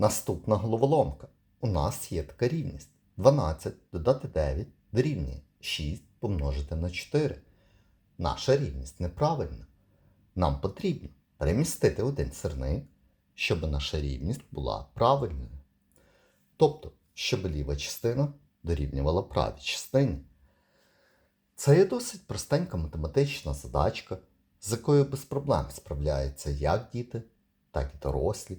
Наступна головоломка. У нас є така рівність. 12 додати 9 дорівнює 6 помножити на 4. Наша рівність неправильна. Нам потрібно перемістити один сирник, щоб наша рівність була правильною. Тобто, щоб ліва частина дорівнювала правій частині. Це є досить простенька математична задачка, з якою без проблем справляються як діти, так і дорослі.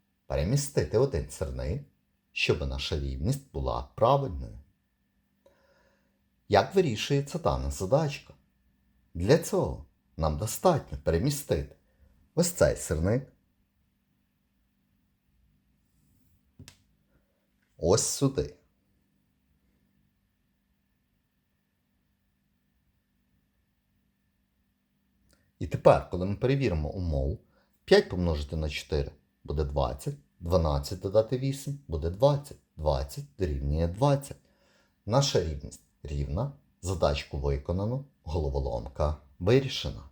перемістити один сирник, щоб наша рівність була правильною. Як вирішується дана задачка? Для цього нам достатньо перемістити ось цей сирник ось сюди. І тепер, коли ми перевіримо умову, 5 помножити на 4 буде 20, 12 додати 8 буде 20, 20 дорівнює 20. Наша рівність рівна, задачку виконано, головоломка вирішена.